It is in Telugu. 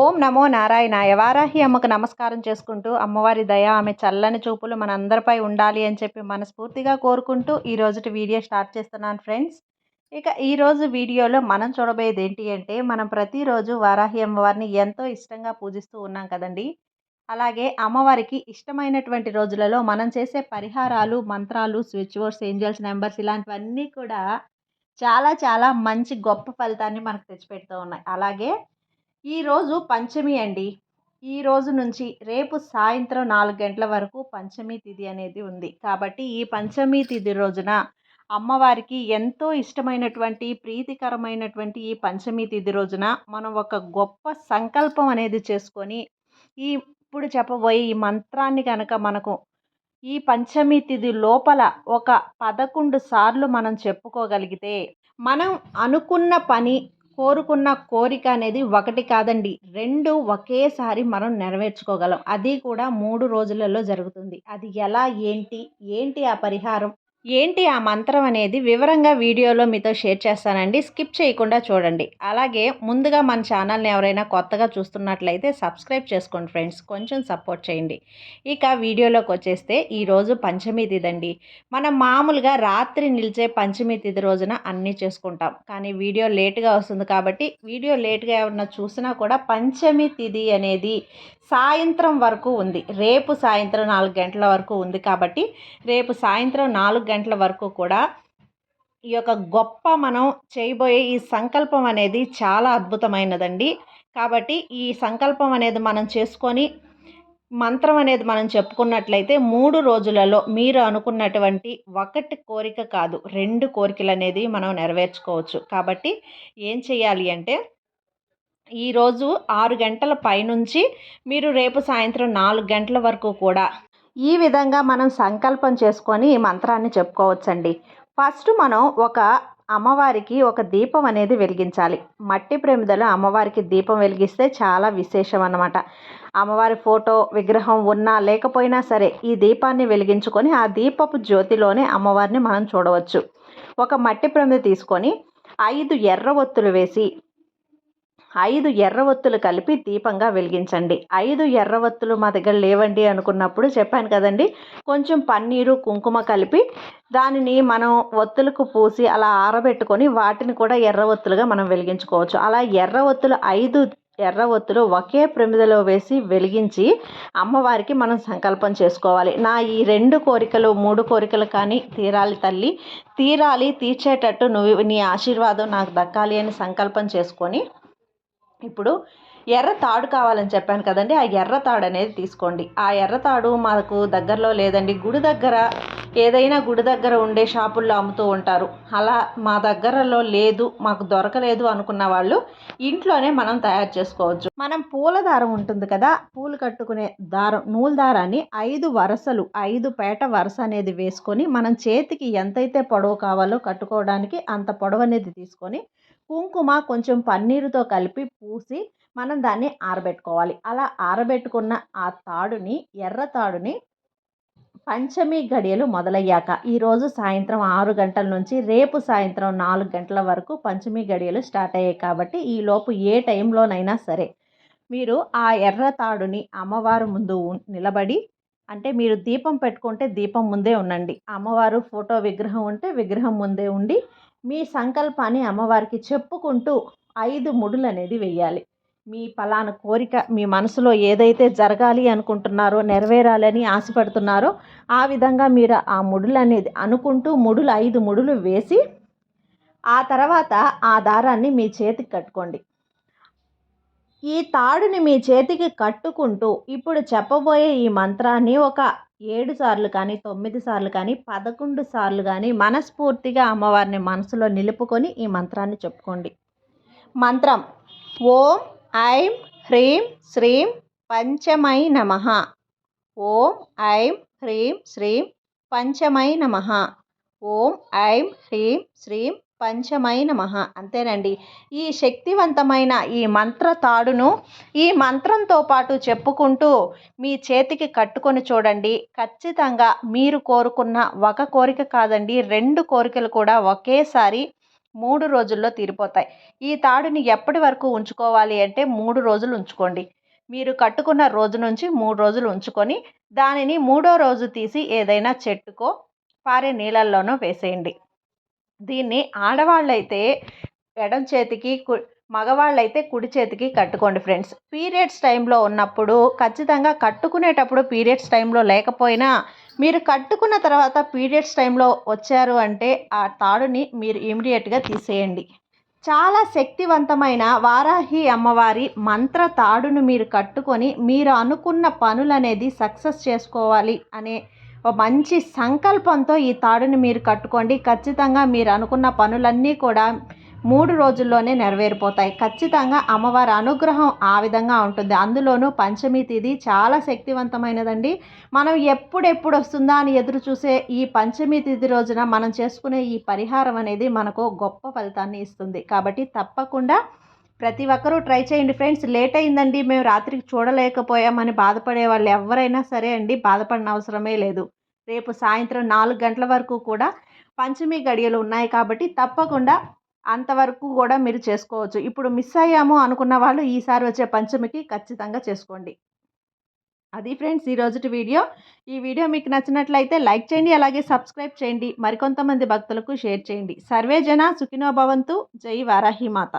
ఓం నమో నారాయణాయ. వారాహి అమ్మకు నమస్కారం చేసుకుంటూ అమ్మవారి దయ ఆమె చల్లని చూపులు మనందరిపై ఉండాలి అని చెప్పి మనస్ఫూర్తిగా కోరుకుంటూ ఈ రోజుటి వీడియో స్టార్ట్ చేస్తున్నాను ఫ్రెండ్స్. ఇక ఈరోజు వీడియోలో మనం చూడబోయేది ఏంటి అంటే మనం ప్రతిరోజు వారాహి అమ్మవారిని ఎంతో ఇష్టంగా పూజిస్తూ ఉన్నాం కదండి. అలాగే అమ్మవారికి ఇష్టమైనటువంటి రోజులలో మనం చేసే పరిహారాలు మంత్రాలు స్విచ్ బోర్డ్స్ ఏంజల్స్ నెంబర్స్ ఇలాంటివన్నీ కూడా చాలా చాలా మంచి గొప్ప ఫలితాన్ని మనకు తెచ్చిపెడుతూ ఉన్నాయి. అలాగే ఈరోజు పంచమి అండి. ఈ రోజు నుంచి రేపు సాయంత్రం నాలుగు గంటల వరకు పంచమి తిథి అనేది ఉంది. కాబట్టి ఈ పంచమి తిథి రోజున అమ్మవారికి ఎంతో ఇష్టమైనటువంటి ప్రీతికరమైనటువంటి ఈ పంచమి తిథి రోజున మనం ఒక గొప్ప సంకల్పం అనేది చేసుకొని ఈ ఇప్పుడు చెప్పబోయే ఈ మంత్రాన్ని కనుక మనకు ఈ పంచమి తిథి లోపల ఒక పదకొండు సార్లు మనం చెప్పుకోగలిగితే మనం అనుకున్న పని కోరుకున్న కోరిక అనేది ఒకటి కాదండి. రెండు ఒకేసారి మనం నెరవేర్చుకోగలం. అది కూడా మూడు రోజులలో జరుగుతుంది. అది ఎలా ఏంటి ఏంటి ఆ పరిహారం? ఏంటి ఆ మంత్రం అనేది వివరంగా వీడియోలో మీతో షేర్ చేస్తానండి. స్కిప్ చేయకుండా చూడండి. అలాగే ముందుగా మన ఛానల్ని ఎవరైనా కొత్తగా చూస్తున్నట్లయితే సబ్స్క్రైబ్ చేసుకోండి ఫ్రెండ్స్. కొంచెం సపోర్ట్ చేయండి. ఇక వీడియోలోకి వచ్చేస్తే ఈరోజు పంచమి తిథండి మనం మామూలుగా రాత్రి నిలిచే పంచమి తిథి రోజున అన్నీ చేసుకుంటాం. కానీ వీడియో లేట్గా వస్తుంది కాబట్టి వీడియో లేట్గా ఎవరన్నా చూసినా కూడా పంచమి తిథి అనేది సాయంత్రం వరకు ఉంది. రేపు సాయంత్రం నాలుగు గంటల వరకు ఉంది కాబట్టి రేపు సాయంత్రం నాలుగు గంటల వరకు కూడా ఈ యొక్క గొప్ప మనం చేయబోయే ఈ సంకల్పం అనేది చాలా అద్భుతమైనదండి. కాబట్టి ఈ సంకల్పం అనేది మనం చేసుకొని మంత్రం అనేది మనం చెప్పుకున్నట్లయితే మూడు రోజులలో మీరు అనుకున్నటువంటి ఒకటి కోరిక కాదు రెండు కోరికలు అనేది మనం నెరవేర్చుకోవచ్చు. కాబట్టి ఏం చేయాలి అంటే ఈరోజు ఆరు గంటల పైనుంచి మీరు రేపు సాయంత్రం నాలుగు గంటల వరకు కూడా ఈ విధంగా మనం సంకల్పం చేసుకొని ఈ మంత్రాన్ని చెప్పుకోవచ్చండి. ఫస్ట్ మనం ఒక అమ్మవారికి ఒక దీపం అనేది వెలిగించాలి. మట్టి ప్రమిదలో అమ్మవారికి దీపం వెలిగిస్తే చాలా విశేషం అన్నమాట అమ్మవారి ఫోటో విగ్రహం ఉన్నా లేకపోయినా సరే ఈ దీపాన్ని వెలిగించుకొని ఆ దీపపు జ్యోతిలోనే అమ్మవారిని మనం చూడవచ్చు. ఒక మట్టి ప్రమిద తీసుకొని ఐదు ఎర్ర ఒత్తులు వేసి ఐదు ఎర్రవత్తులు కలిపి దీపంగా వెలిగించండి. ఐదు ఎర్రవత్తులు మా దగ్గర లేవండి అనుకున్నప్పుడు చెప్పాను కదండి. కొంచెం పన్నీరు కుంకుమ కలిపి దానిని మనం ఒత్తులకు పూసి అలా ఆరబెట్టుకొని వాటిని కూడా ఎర్రవత్తులుగా మనం వెలిగించుకోవచ్చు. అలా ఎర్రవత్తులు ఐదు ఎర్ర ఒత్తులు ఒకే ప్రమిదలో వేసి వెలిగించి అమ్మవారికి మనం సంకల్పం చేసుకోవాలి. నా ఈ రెండు కోరికలు మూడు కోరికలు కానీ తీరాలి తల్లి. తీరాలి తీర్చేటట్టు నువ్వు నీ ఆశీర్వాదం నాకు దక్కాలి అని సంకల్పం చేసుకొని ఇప్పుడు ఎర్ర తాడు కావాలని చెప్పాను కదండి ఆ ఎర్ర తాడు అనేది తీసుకోండి. ఆ ఎర్ర తాడు మాకు దగ్గరలో లేదండి గుడి దగ్గర ఏదైనా గుడి దగ్గర ఉండే షాపుల్లో అమ్ముతూ ఉంటారు. అలా మా దగ్గరలో లేదు మాకు దొరకలేదు అనుకున్న వాళ్ళు ఇంట్లోనే మనం తయారు చేసుకోవచ్చు. మనం పూల దారం ఉంటుంది కదా పూలు కట్టుకునే దారం నూలు దారాన్ని ఐదు వరసలు ఐదు పేట వరుస అనేది వేసుకొని మనం చేతికి ఎంతైతే పొడవు కావాలో కట్టుకోవడానికి అంత పొడవు అనేది తీసుకొని కుంకుమ కొంచెం పన్నీరుతో కలిపి పూసి మనం దాన్ని ఆరబెట్టుకోవాలి. అలా ఆరబెట్టుకున్న ఆ తాడుని ఎర్ర తాడుని పంచమి గడియలు మొదలయ్యాక ఈరోజు సాయంత్రం ఆరు గంటల నుంచి రేపు సాయంత్రం నాలుగు గంటల వరకు పంచమి గడియలు స్టార్ట్ అయ్యాయి కాబట్టి ఈలోపు ఏ టైంలోనైనా సరే మీరు ఆ ఎర్ర తాడుని అమ్మవారు ముందు నిలబడి అంటే మీరు దీపం పెట్టుకుంటే దీపం ముందే ఉండండి. అమ్మవారు ఫోటో విగ్రహం ఉంటే విగ్రహం ముందే ఉండి మీ సంకల్పాన్ని అమ్మవారికి చెప్పుకుంటూ ఐదు ముడులు అనేది వెయ్యాలి. మీ పలానా కోరిక మీ మనసులో ఏదైతే జరగాలి అనుకుంటున్నారో నెరవేరాలని ఆశపడుతున్నారో ఆ విధంగా మీరు ఆ ముడులు అనేది అనుకుంటూ ముడులు ఐదు ముడులు వేసి ఆ తర్వాత ఆ దారాన్ని మీ చేతికి కట్టుకోండి. ఈ తాడుని మీ చేతికి కట్టుకుంటూ ఇప్పుడు చెప్పబోయే ఈ మంత్రాన్ని ఒక ఏడు సార్లు కానీ తొమ్మిది సార్లు కానీ పదకొండు సార్లు కానీ మనస్ఫూర్తిగా అమ్మవారిని మనసులో నిలుపుకొని ఈ మంత్రాన్ని చెప్పుకోండి. మంత్రం ఓం ఐం హ్రీం శ్రీం పంచమై నమ. ఓం ఐం హ్రీం శ్రీం పంచమై నమ. ఓం ఐం హ్రీం శ్రీం పంచమై నమ. అంతేనండి. ఈ శక్తివంతమైన ఈ మంత్ర తాడును ఈ మంత్రంతో పాటు చెప్పుకుంటూ మీ చేతికి కట్టుకొని చూడండి. ఖచ్చితంగా మీరు కోరుకున్న ఒక కోరిక కాదండి. రెండు కోరికలు కూడా ఒకేసారి మూడు రోజుల్లో తీరిపోతాయి. ఈ తాడుని ఎప్పటి వరకు ఉంచుకోవాలి అంటే మూడు రోజులు ఉంచుకోండి. మీరు కట్టుకున్న రోజు నుంచి మూడు రోజులు ఉంచుకొని దానిని మూడో రోజు తీసి ఏదైనా చెట్టుకో పారే నీళ్ళల్లోనో వేసేయండి. దీన్ని ఆడవాళ్ళైతే ఎడం చేతికి కు మగవాళ్ళైతే కుడి చేతికి కట్టుకోండి ఫ్రెండ్స్. పీరియడ్స్ టైంలో ఉన్నప్పుడు ఖచ్చితంగా కట్టుకునేటప్పుడు పీరియడ్స్ టైంలో లేకపోయినా మీరు కట్టుకున్న తర్వాత పీరియడ్స్ టైంలో వచ్చారు అంటే ఆ తాడుని మీరు ఇమీడియట్గా తీసేయండి. చాలా శక్తివంతమైన వారాహి అమ్మవారి మంత్ర తాడును మీరు కట్టుకొని మీరు అనుకున్న పనులనేది సక్సెస్ చేసుకోవాలి అనే ఒక మంచి సంకల్పంతో ఈ తాడుని మీరు కట్టుకోండి. ఖచ్చితంగా మీరు అనుకున్న పనులన్నీ కూడా మూడు రోజుల్లోనే నెరవేరిపోతాయి. ఖచ్చితంగా అమ్మవారి అనుగ్రహం ఆ విధంగా ఉంటుంది. అందులోనూ పంచమి తిథి చాలా శక్తివంతమైనదండి. మనం ఎప్పుడెప్పుడు వస్తుందా అని ఎదురు చూసే ఈ పంచమి తిథి రోజున మనం చేసుకునే ఈ పరిహారం అనేది మనకు గొప్ప ఫలితాన్ని ఇస్తుంది. కాబట్టి తప్పకుండా ప్రతి ఒక్కరూ ట్రై చేయండి ఫ్రెండ్స్. లేట్ అయిందండి. మేము రాత్రికి చూడలేకపోయామని బాధపడే వాళ్ళు ఎవరైనా సరే అండి. బాధపడిన అవసరమే లేదు. రేపు సాయంత్రం నాలుగు గంటల వరకు కూడా పంచమి గడియలు ఉన్నాయి కాబట్టి తప్పకుండా అంతవరకు కూడా మీరు చేసుకోవచ్చు. ఇప్పుడు మిస్ అయ్యాము అనుకున్న వాళ్ళు ఈసారి వచ్చే పంచమికి ఖచ్చితంగా చేసుకోండి. అది ఫ్రెండ్స్ ఈ రోజుటి వీడియో. ఈ వీడియో మీకు నచ్చినట్లయితే లైక్ చేయండి అలాగే సబ్స్క్రైబ్ చేయండి. మరికొంతమంది భక్తులకు షేర్ చేయండి. సర్వే జన సుఖినో భవంతు. జై వారాహి మాత.